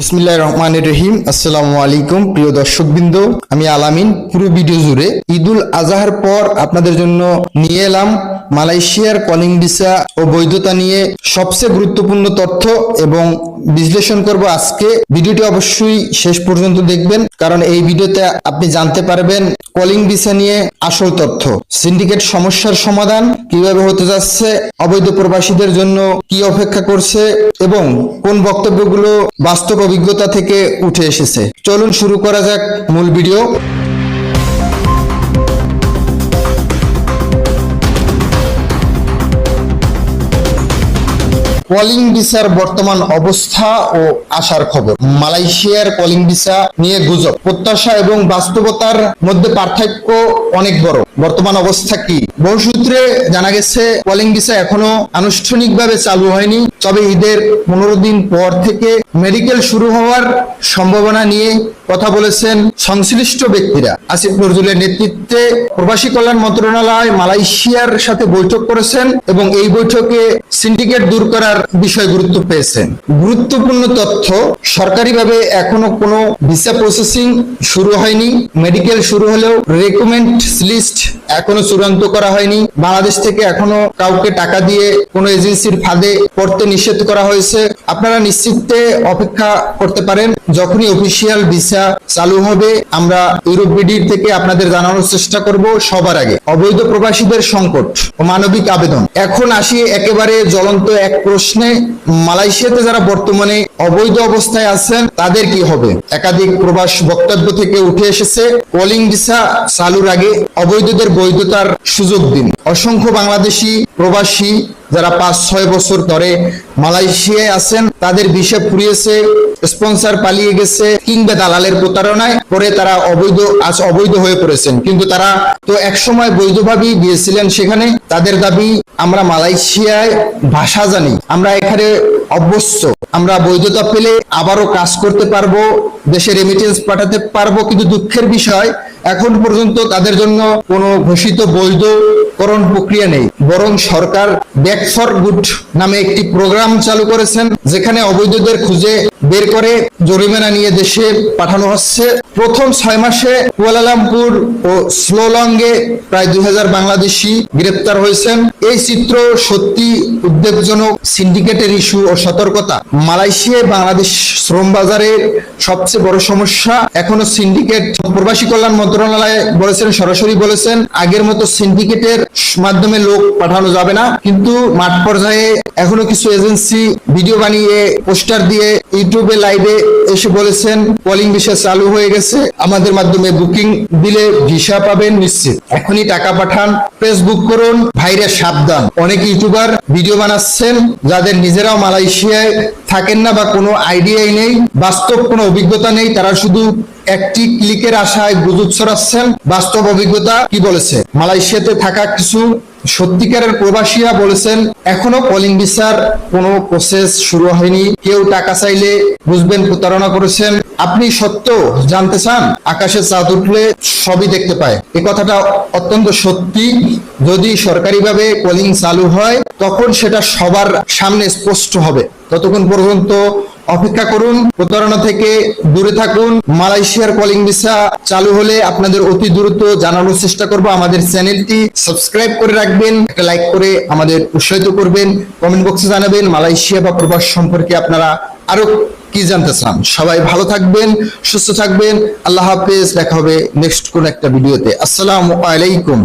বিসমিল্লাহ রহমান রহিম। আসসালামু আলাইকুম প্রিয় দর্শকবৃন্দ। আমি আলামিন পুরো ভিডিও জুড়ে ঈদুল আজহার পর আপনাদের জন্য নিয়ে এলাম মালয়েশিয়ার কলিং ভিসা ও বৈধতা নিয়ে সবচেয়ে গুরুত্বপূর্ণ তথ্য এবং বিশ্লেষণ করব আজকে। ভিডিওটি অবশ্যই শেষ পর্যন্ত দেখবেন, কারণ এই ভিডিওতে আপনি জানতে পারবেন কলিং ভিসা নিয়ে আসল তথ্য। সিন্ডিকেট সমস্যার সমাধান কীভাবে হতে যাচ্ছে, অবৈধ প্রবাসীদের জন্য কি অপেক্ষা করছে এবং কোন বক্তব্যগুলো বাস্তব অভিজ্ঞতা থেকে উঠে এসেছে। চলুন শুরু করা যাক মূল ভিডিও। কলিং ভিসার বর্তমান অবস্থা ও আসার খবর। মালয়েশিয়ার কলিং ভিসা নিয়ে গুজব। প্রত্যাশা এবং বাস্তবতার মধ্যে পার্থক্য অনেক বড়। বর্তমান অবস্থা কি? বহু সূত্রে জানা গেছে, কলিং ভিসা এখনও আনুষ্ঠানিকভাবে চালু হয়নি। তবে ঈদের পনেরো দিন পর থেকে মেডিকেল শুরু হওয়ার সম্ভাবনা নিয়ে কথা বলেছেন সংশ্লিষ্ট ব্যক্তিরা। আসিফ নজরুলের নেতৃত্বে প্রবাসী কল্যাণ মন্ত্রণালয় মালয়েশিয়ার সাথে বৈঠক করেছেন এবং এই বৈঠকে সিন্ডিকেট দূর করার বিষয় গুরুত্ব পেয়েছেন। গুরুত্বপূর্ণ তথ্য, সরকারিভাবে এখনও কোনো ভিসা প্রসেসিং শুরু হয়নি। মেডিকেল শুরু হলেও রেকমেন্ড লিস্ট এখনও চূড়ান্ত করা হয়নি। বাংলাদেশ থেকে এখনও কাউকে টাকা দিয়ে কোনো এজেন্সির ফাঁদে পড়তে নিষেধ করা হয়েছে। আপনারা নিশ্চিন্তে অপেক্ষা করতে পারেন। যখনই অফিসিয়াল ভিসা চালু হবে, আমরা ইউরোপ বিডির থেকে আপনাদের জানানোর চেষ্টা করব সবার আগে। অবৈধ প্রবাসীদের সংকট ও মানবিক আবেদন। এখন আসি একেবারে জ্বলন্ত এক প্রশ্নে। মালয়েশিয়াতে যারা বর্তমানে অবৈধ অবস্থায় আছেন, তাদের কি হবে? একাধিক প্রবাস বক্তব্য থেকে উঠে এসেছে কলিং ভিসা চালুর আগে অবৈধদের বৈধতার সুযোগ দিন। অসংখ্য বাংলাদেশি প্রবাসী যারা পাঁচ ছয় বছর ধরে মালয়েশিয়ায় আছেন, তাদের ভিসা ফুরিয়েছে, স্পন্সর পালিয়ে গেছে কিংবা দালালের প্রতারণায় পরে তারা অবৈধ, আজ অবৈধ হয়ে পড়েছেন। কিন্তু তারা তো একসময় বৈধভাবেই গিয়েছিলেন সেখানে। তাদের দাবি, আমরা মালয়েশিয়ায় ভাষা জানি। আমরা এখানে অভ্যস্ত আমরা বৈধতা পেলে আবারও কাজ করতে পারব, দেশে রেমিটেন্স পাঠাতে পারব, কিন্তু দুঃখের বিষয়, এখন পর্যন্ত তাদের জন্য কোনো ঘোষিত বৈধকরণ প্রক্রিয়া নেই, বরং সরকার ব্যাক ফর গুড নামে একটি প্রোগ্রাম চালু করেছেন, যেখানে অবৈধদের খুঁজে বের করে জরিমানা নিয়ে দেশে পাঠানো হচ্ছে। প্রথম ছয় মাসে কুয়ালালামপুর ও স্লোলঙ্গে প্রায় দুই হাজার বাংলাদেশি গ্রেপ্তার হয়েছেন। এই চিত্র সত্যি উদ্বেগজনক, সিন্ডিকেটের ইস্যু ও সতর্কতা। মালয়েশিয়ায় বাংলাদেশ শ্রম বাজারের সবচেয়ে বড় সমস্যা, এখনও সিন্ডিকেট প্রবাসী কল্যাণ মন্ত্রণালয় বলেছেন, সরাসরি বলেছেন আগের মতো সিন্ডিকেটের মাধ্যমে লোক পাঠানো যাবে না। কিন্তু মাঠ পর্যায়ে এখনও কিছু এজেন্সি ভিডিও বানিয়ে, পোস্টার দিয়ে ইউটিউবে লাইভে এসে বলেছেন কলিং ভিসা চালু হয়ে গেছে, আমাদের মাধ্যমে বুকিং দিলে ভিসা পাবেন নিশ্চিত। এখনই টাকা পাঠান ফেসবুক করুন, ভাইরে সাবধান। অনেক ইউটিউবার ভিডিও বানাচ্ছেন, যাদের নিজেরাও মালয়েশিয়ায় থাকেন না বা কোনো আইডিয়াই নেই, বাস্তব কোনো অভিজ্ঞতা নেই, তারা শুধু একটি ক্লিকের আশায় গুজব ছড়াচ্ছেন, বাস্তব অভিজ্ঞতা কি বলেছে? মালয়েশিয়াতে থাকা কিছু সত্যিকারের প্রবাসীরা বলেছেন, এখনও কলিং ভিসার কোনো প্রসেস শুরু হয়নি। কেউ টাকা চাইলে বুঝবেন, প্রতারণা করেছেন। আপনি সত্য জানতে চান আকাশে চাঁদ উঠলে সবই দেখতে পায়। এ কথাটা অত্যন্ত সত্যি। যদি সরকারিভাবে কলিং চালু হয়, তখন সেটা সবার সামনে স্পষ্ট হবে। ততক্ষণ পর্যন্ত অপেক্ষা করুন। প্রতারণা থেকে দূরে থাকুন। মালয়েশিয়ার কলিং ভিসা চালু হলে আপনাদের অতি দ্রুত জানানোর চেষ্টা করব। আমাদের চ্যানেলটি সাবস্ক্রাইব করে রাখবেন, একটা লাইক করে আমাদের উৎসাহিত করবেন কমেন্ট বক্সে জানাবেন মালয়েশিয়া বা প্রবাস সম্পর্কে আপনারা আরও কি জানতে চান। সবাই ভালো থাকবেন, সুস্থ থাকবেন। আল্লাহ হাফেজ, দেখা হবে নেক্সট কোন একটা ভিডিওতে আসসালামু আলাইকুম।